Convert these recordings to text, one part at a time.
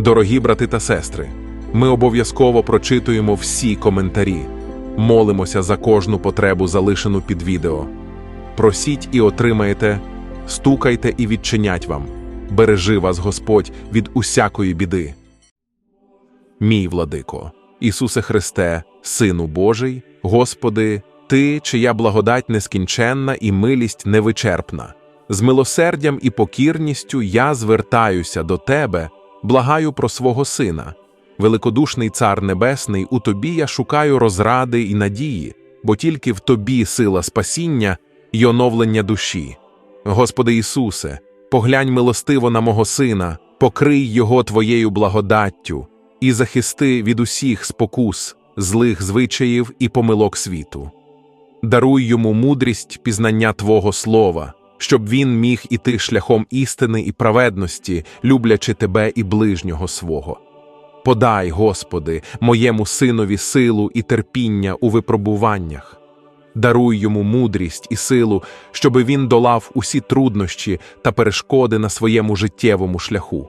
Дорогі брати та сестри, ми обов'язково прочитуємо всі коментарі, молимося за кожну потребу, залишену під відео. Просіть і отримаєте, стукайте і відчинять вам. Бережи вас Господь від усякої біди. Мій владико, Ісусе Христе, Сину Божий, Господи, Ти, чия благодать нескінченна і милість невичерпна. З милосердям і покірністю я звертаюся до Тебе, благаю про свого Сина. Великодушний Цар Небесний, у Тобі я шукаю розради і надії, бо тільки в Тобі сила спасіння й оновлення душі. Господи Ісусе, поглянь милостиво на мого Сина, покрий Його Твоєю благодаттю і захисти від усіх спокус, злих звичаїв і помилок світу. Даруй йому мудрість пізнання Твого Слова, щоб він міг іти шляхом істини і праведності, люблячи Тебе і ближнього свого. Подай, Господи, моєму синові силу і терпіння у випробуваннях. Даруй йому мудрість і силу, щоби він долав усі труднощі та перешкоди на своєму життєвому шляху.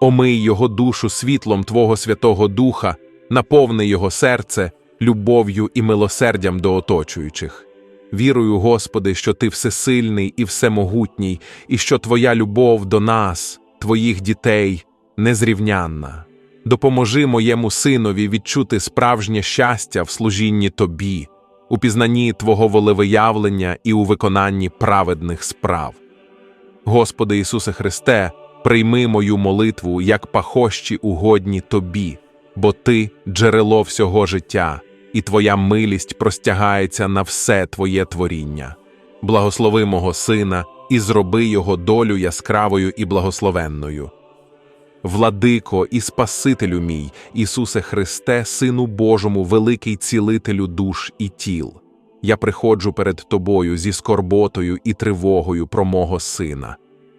Омий його душу світлом Твого Святого Духа, наповни його серце любов'ю і милосердям до оточуючих. Вірую, Господи, що Ти всесильний і всемогутній, і що Твоя любов до нас, Твоїх дітей, незрівнянна. Допоможи моєму синові відчути справжнє щастя в служінні Тобі, у пізнанні Твого волевиявлення і у виконанні праведних справ. Господи Ісусе Христе, прийми мою молитву як пахощі угодні Тобі, бо Ти джерело всього життя, і Твоя милість простягається на все Твоє творіння. Благослови мого Сина і зроби його долю яскравою і благословенною. Владико і Спасителю мій, Ісусе Христе, Сину Божому, великий цілителю душ і тіл. Я приходжу перед Тобою зі скорботою і тривогою про мого Сина.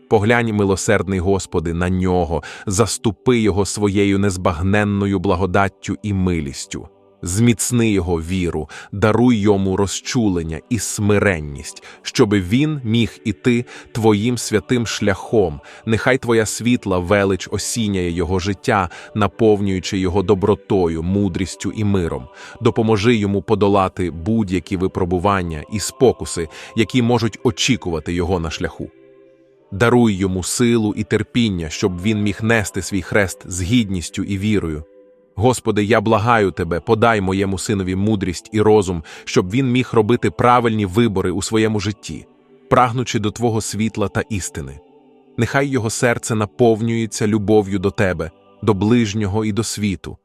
Поглянь, милосердний Господи, на нього, заступи його своєю незбагненною благодаттю і милістю. Зміцни його віру, даруй йому розчулення і смиренність, щоби він міг іти твоїм святим шляхом. Нехай твоя світла велич осінняє його життя, наповнюючи його добротою, мудрістю і миром. Допоможи йому подолати будь-які випробування і спокуси, які можуть очікувати його на шляху. Даруй йому силу і терпіння, щоб він міг нести свій хрест з гідністю і вірою. Господи, я благаю Тебе, подай моєму синові мудрість і розум, щоб він міг робити правильні вибори у своєму житті, прагнучи до Твого світла та істини. Нехай його серце наповнюється любов'ю до Тебе, до ближнього і до світу,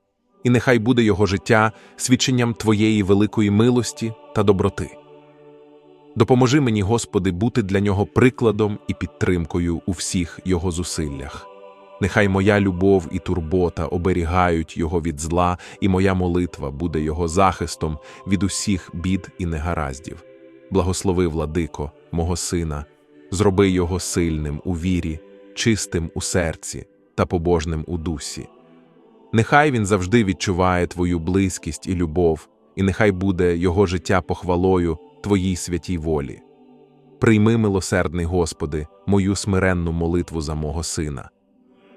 і нехай буде його життя свідченням Твоєї великої милості та доброти. Допоможи мені, Господи, бути для нього прикладом і підтримкою у всіх його зусиллях. Нехай моя любов і турбота оберігають його від зла, і моя молитва буде його захистом від усіх бід і негараздів. Благослови, владико, мого сина, зроби його сильним у вірі, чистим у серці та побожним у дусі. Нехай він завжди відчуває твою близькість і любов, і нехай буде його життя похвалою Твоїй святій волі. Прийми, милосердний Господи, мою смиренну молитву за мого сина.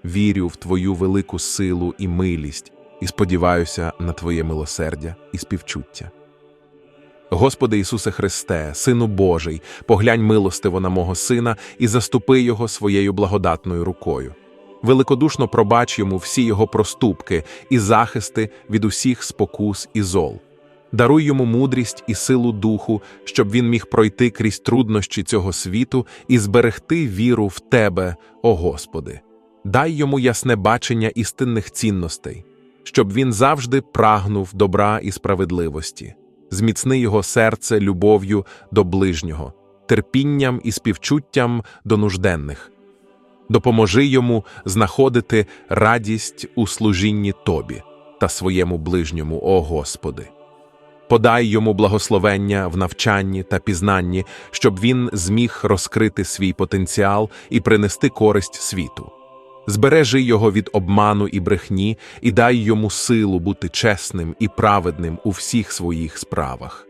Вірю в Твою велику силу і милість і сподіваюся на Твоє милосердя і співчуття. Господи Ісусе Христе, Сину Божий, поглянь милостиво на мого сина і заступи його своєю благодатною рукою. Великодушно пробач йому всі його проступки і захисти від усіх спокус і зол. Даруй йому мудрість і силу духу, щоб він міг пройти крізь труднощі цього світу і зберегти віру в Тебе, о Господи. Дай йому ясне бачення істинних цінностей, щоб він завжди прагнув добра і справедливості, зміцни його серце любов'ю до ближнього, терпінням і співчуттям до нужденних. Допоможи йому знаходити радість у служінні Тобі та своєму ближньому, о Господи. Подай йому благословення в навчанні та пізнанні, щоб він зміг розкрити свій потенціал і принести користь світу. Збережи його від обману і брехні і дай йому силу бути чесним і праведним у всіх своїх справах.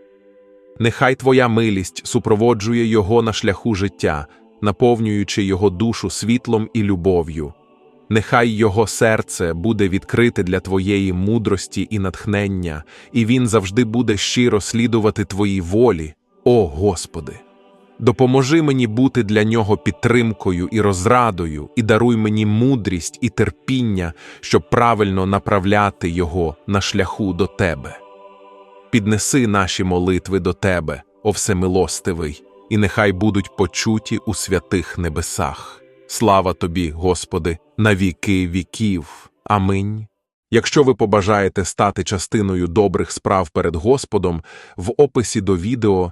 Нехай Твоя милість супроводжує його на шляху життя, наповнюючи його душу світлом і любов'ю. Нехай його серце буде відкрите для твоєї мудрості і натхнення, і він завжди буде щиро слідувати твоїй волі, о Господи. Допоможи мені бути для нього підтримкою і розрадою, і даруй мені мудрість і терпіння, щоб правильно направляти його на шляху до Тебе. Піднеси наші молитви до Тебе, о Всемилостивий, і нехай будуть почуті у святих небесах. Слава Тобі, Господи, на віки віків. Аминь. Якщо ви побажаєте стати частиною добрих справ перед Господом, в описі до відео